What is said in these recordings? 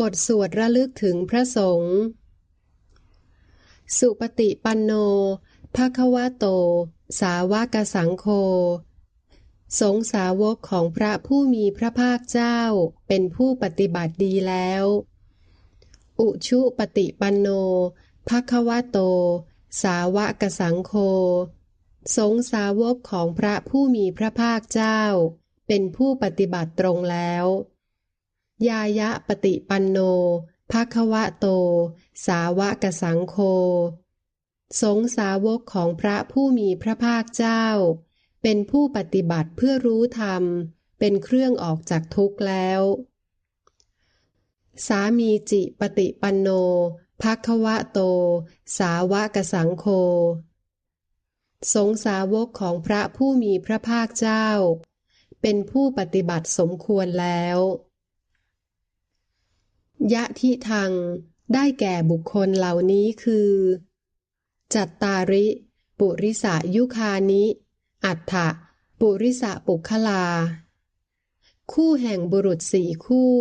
บทสวดระลึกถึงพระสงฆ์ สุปฏิปันโนภะคะวะโต สาวกสังโฆสงสาวกของพระผู้มีพระภาคเจ้าเป็นผู้ปฏิบัติดีแล้ว อุชุปฏิปันโนภะคะวะโต สาวกสังโฆสงสาวกของพระผู้มีพระภาคเจ้า เป็นผู้ปฏิบัติตรงแล้ว ยายะปฏิปันโนภะควะโต สาวะกสังโฆสงสาวกของพระผู้มีพระภาคเจ้า เป็นผู้ปฏิบัติเพื่อรู้ธรรม เป็นเครื่องออกจากทุกข์แล้ว สามีจิปฏิปันโนภะควะโต สาวะกสังโฆสงสาวกของพระผู้มีพระภาคเจ้า เป็นผู้ปฏิบัติสมควรแล้ว ยะทิทางได้แก่บุคคลเหล่านี้คือ จัตตาริ ปุริสายุคานิ อัฏฐะปุริสะปุคลา คู่แห่งบุรุษสี่คู่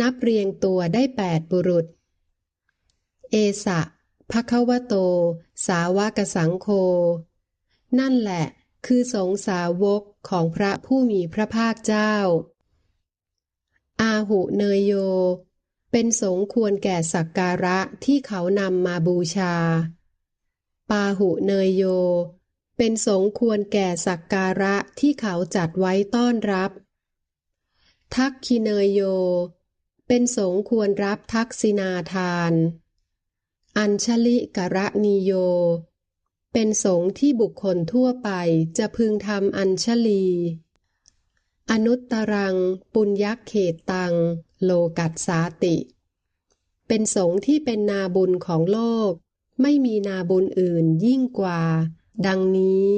นับเรียงตัวได้แปดบุรุษ เอสะภควโต สาวกสังโฆนั่นแหละคือสงสาวกของพระผู้มีพระภาคเจ้า อาหุเนยโย เป็นสงควรแก่สักการะที่เขานำมาบูชา ปาหุเนยโย เป็นสงควรแก่สักการะที่เขาจัดไว้ต้อนรับ ทักคิเนยโย เป็นสงควรรับทักษินาทาน อัญชลิกะระนิโย เป็นสงที่บุคคลทั่วไปจะพึงทำอัญชลี อนุตตรัง ปุญญเขตตัง โลกัสสาติ เป็นสงฆ์ที่เป็นนาบุญของโลก ไม่มีนาบุญอื่นยิ่งกว่า ดังนี้